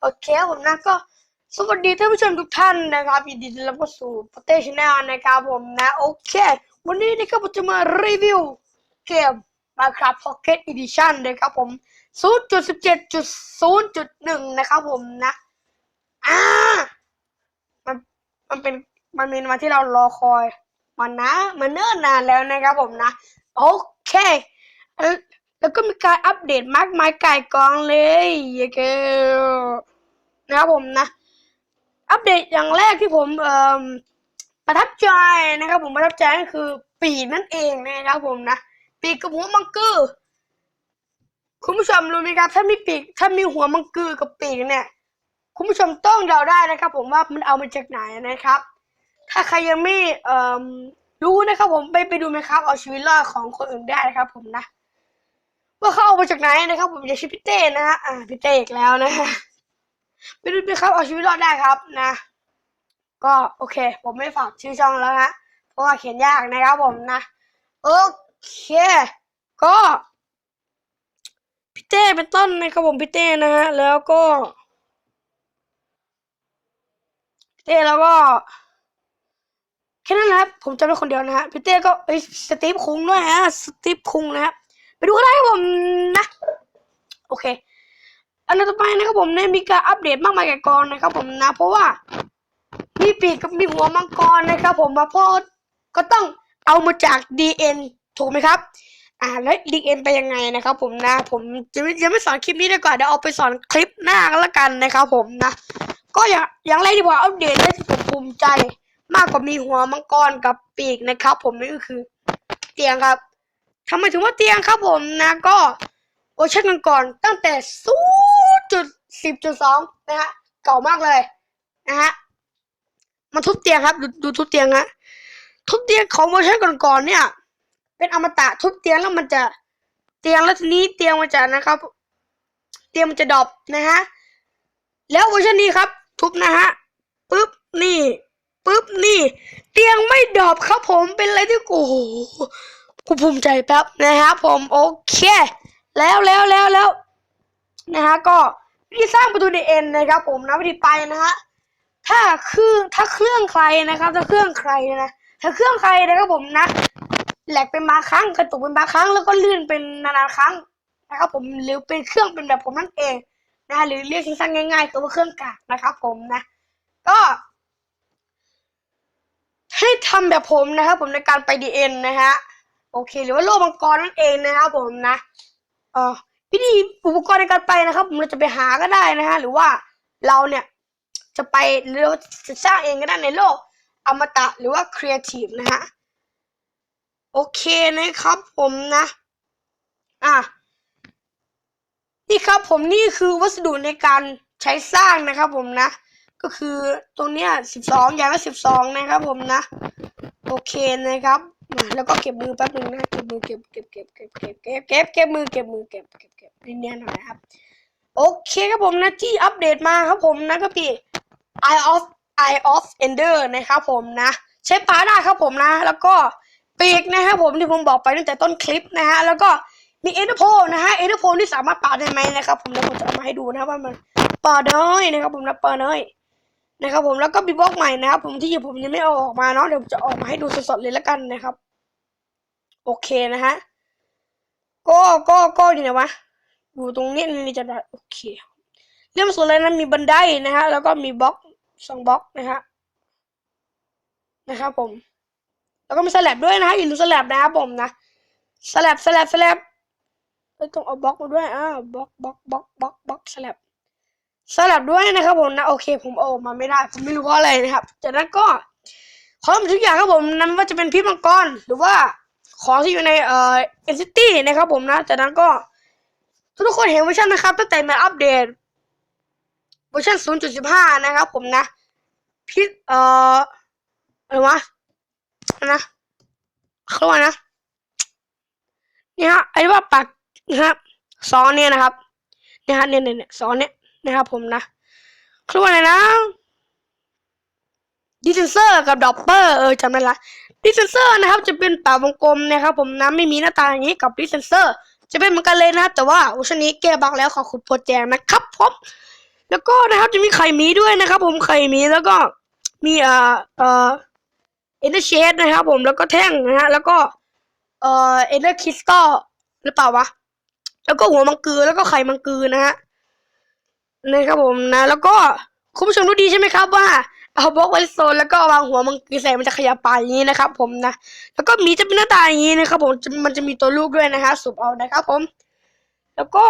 โอเคครับผมนะก็สวัสดีท่านผู้ชมทุกท่านนะครับยินดีต้อนรับเข้าสู่ปเต้ชแนลนะครับผมนะโอเค วันนี้นะครับผมจะมารีวิวเกม Minecraft Pocket Edition นะครับผม 0.17.0.1 นะครับผมนะอ่ามันมันเป็นมันเป็นวันที่เรารอคอยมันนะ มันเนิ่นนานแล้วนะครับผมนะ โอเค แล้วก็มีการอัปเดตมากมายไก่กองเลยโอเคนะครับผมนะ อัปเดตอย่างแรกที่ผมเอ่อประทับใจนะครับ ผมประทับใจก็คือปีกนั่นเองนะครับผมนะปีกกับหัวมังกือคุณผู้ชมรู้ไหมครับ ถ้ามีปีกถ้ามีหัวมังกือกับปีกเนี่ย คุณผู้ชมต้องเดาได้นะครับ ผมว่ามันเอามาจากไหนนะครับ ถ้าใครยังไม่เอ่อรู้นะครับ ผมไปไปดูไหมครับเอาชีวิตรอดของคนอื่นได้นะครับ ผมนะ ว่าเขาเอามาจากไหนนะครับ ผมจะชื่อพี่เต้นะฮะอ่าพี่เต้อีกแล้วนะฮะไปดูด้วยครับเอาชีวิตรอดได้ครับนะ ก็โอเค ผมไม่ฝากชื่อช่องแล้วนะเพราะว่าเขียนยากนะครับผมนะโอเค ก็พี่เต้เป็นต้นนะครับผมพี่เต้นะฮะแล้วก็พี่เต้แล้วก็แค่นั้นนะครับ ผมจำได้คนเดียวนะฮะพี่เต้ก็ไอสตีฟคุงด้วยฮะสตีฟคุงนะฮะไป ดูกันได้ครับผมนะ โอเค อันต่อไปนะครับผมเนี่ยมีการอัปเดตมากมายแก่กองนะครับ ผมนะ เพราะว่า มีปีกกับมีหัวมังกรนะครับ ผมมาพราะก็ต้องเอามาจาก DN ถูกไหมครับ อ่าแล้ว DN ไปยังไงนะครับ ผมนะ ผมจะไม่จะไม่สอนคลิปนี้ดีกว่าเดี๋ยวเอาไปสอนคลิปหน้าก็แล้วกันนะครับผมนะ ก็อย่างอย่างแรกที่ผมอัปเดตและที่ผมภูมิใจ มากกว่ามีหัวมังกรกับปีกนะครับ ผมนี่ก็คือ เตียงครับ ทำไมถึงว่าเตียงครับผมนะก็เวอร์ชันก่อนๆตั้งแต่ศูนย์จุดสิบจุดสองนะฮะเก่ามากเลยนะฮะมาทุบเตียงครับดูดูทุบเตียงฮะทุบเตียงของเวอร์ชันก่อนๆเนี่ย เป็นอมตะทุบเตียงแล้วมันจะเตียงแล้วทีนี้เตียงมันจะนะครับ เตียงมันจะดรอปนะฮะแล้วเวอร์ชันนี้ครับ ทุบนะฮะปึ๊บนี่ปึ๊บนี่ เตียงไม่ดรอปครับผมเป็นอะไรที่โอ้โห กูภูมิใจแป๊บนะครับผมโอเค แล้วแล้วแล้วแล้วนะฮะก็วิธีสร้างประตูดีเอ็นนะครับ ผมนะวิธีไปนะฮะถ้าเครื่องถ้าเครื่องใครนะครับ ถ้าเครื่องใครนะถ้าเครื่องใครนะครับผมนะแหลกเป็นบางครั้งกระตุกเป็นบางครั้งแล้วก็ลื่นเป็นนานๆครั้งนะครับผมหรือเป็นเครื่องเป็นแบบผมนั่นเองนะหรือเรียกสั้นๆง่ายๆคือว่าเครื่องกากนะครับผมนะ ก็ให้ทำแบบผมนะครับผมในการไปดีเอ็นนะฮะ โอเค หรือว่าโลกมังกรนั่นเองนะครับผมนะเออวิธีอุปกรณ์ในการไปนะครับ ผมเราจะไปหาก็ได้นะฮะหรือว่าเราเนี่ยจะไปหรือเราจะสร้างเองก็ได้ในโลกอมตะหรือว่าครีเอทีฟนะฮะโอเคนะครับผมนะ อะนี่ครับผมนี่คือวัสดุในการใช้สร้างนะครับผมนะ ก็คือตรงเนี้ยสิบสองอย่างละสิบสองนะครับผมนะ โอเคนะครับ แล้วก็เก็บมือแป๊บหนึงนะ เก็บมือเก็บเก็บเก็บเก็บเก็บเก็บเก็บเก็บมือเก็บมือเก็บเก็บเก็บเนียนๆหน่อยนะครับ โอเคครับผมนะที่อัปเดตมาครับผมนะก็พี่ Eye of Eye of Ender นะครับผมนะ ใช้ปลาได้ครับผมนะ แล้วก็ปีกนะครับผมที่ผมบอกไปตั้งแต่ต้นคลิปนะฮะแล้วก็มีเอเดอร์โพนะฮะเอเดอร์โพที่สามารถปาได้ไหมนะครับผมเดี๋ยวผมจะเอามาให้ดูนะว่ามันปาได้นะครับผมนะปาได้นะครับผมแล้วก็มีบล็อกใหม่นะครับผมที่ผมยังไม่เอาออกมาเนาะเดี๋ยวจะออกมาให้ดูสดๆเลยแล้วกันนะครับ โอเคนะฮะก็ก็ก็อยู่ไหนวะอยู่ตรงนี้นี่จะได้โอเค เรื่องส่วนอะไรนั้นมีบันไดนะฮะแล้วก็มีบล็อกสองบล็อกนะฮะนะครับผม แล้วก็มีสแลบด้วยนะฮะอย่าลืมสแลบนะครับผมนะสแลบสแลบสแลบไม่ต้องเอาบล็อกมาด้วยอ่าบล็อกบล็อกบล็อกบล็อกบล็อกสแลบสแลบด้วยนะครับผมนะโอเค ผมเอาอกมาไม่ได้ ผมไม่รู้เพราะอะไรนะครับจากนั้นก็ของทุกอย่างครับผมนั้นว่าจะเป็นพิษมังกรหรือว่า ของที่อยู่ในเอ่อเอ็นซิตี้นะครับผมนะจากนั้นก็ทุกคนเห็นเวอร์ชันนะครับตั้งแต่มาอัปเดตเวอร์ชัน0.15 นะครับผมนะพิษเอ่ออะไรวะนะเขาว่านะ นี่ฮะไอ้ว่าปากนะครับสองเนี่ยนะครับเนี่ยฮะเนี่ยเนี่ยเนี่ยสองเนี่ยนะครับผมนะคือว่าอะไรนะดิเซนเซอร์กับดอปเปอร์เออจำได้ละ ดิเซนเซอร์นะครับ จะเป็นป่าวงกลมนะครับผมนะไม่มีหน้าตาอย่างนี้กับดิเซนเซอร์ จะเป็นเหมือนกันเลยนะครับ แต่ว่าอร์ชันนี้แก้บักแล้วขอคุณโปรแจงนะครับผมแล้วก็นะครับจะมีไข่มีด้วยนะครับ ผมไข่มีแล้วก็มีเอ่อเอ่อเอ็นเดอร์เชดนะครับ ผมแล้วก็แท่งนะฮะแล้วก็เอ่อเอ็นเดอร์คริสตัลหรือเปล่าวะแล้วก็หัวมังกือแล้วก็ไข่มังกือนะฮะนะครับผมนะ แล้วก็คุณผู้ชมรู้ดีใช่ไหมครับว่า เอาบล็อกไว้โซนแล้วก็วางหัวมังกือใส่มันจะขยับไปอย่างนี้นะครับ ผมนะแล้วก็มีจะเป็นหน้าตาอย่างนี้นะครับ ผมมันจะมีตัวลูกด้วยนะฮะสูบเอานะครับ ผม แล้วก็